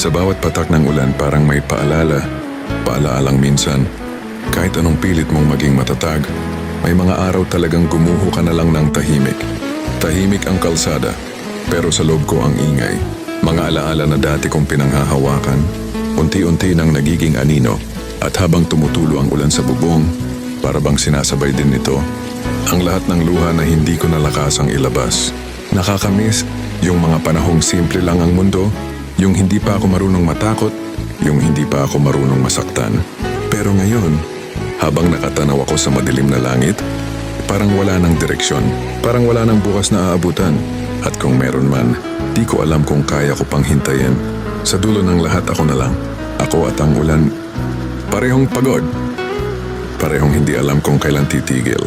Sa bawat patak ng ulan parang may paalala, paalaalang minsan, kahit anong pilit mong maging matatag, may mga araw talagang gumuho ka na lang ng tahimik. Tahimik ang kalsada, pero sa loob ko ang ingay. Mga alaala na dati kong pinanghahawakan, unti-unti nang nagiging anino at habang tumutulo ang ulan sa bubong, para bang sinasabay din nito, ang lahat ng luha na hindi ko nalakasang ilabas. Nakakamiss yung mga panahong simple lang ang mundo, yung hindi pa ako marunong matakot, yung hindi pa ako marunong masaktan. Pero ngayon, habang nakatanaw ako sa madilim na langit, parang wala ng direksyon, parang wala ng bukas na aabutan. At kung meron man, di ko alam kung kaya ko pang hintayin. Sa dulo ng lahat ako na lang. Ako at ang ulan, parehong pagod. Parehong hindi alam kung kailan titigil.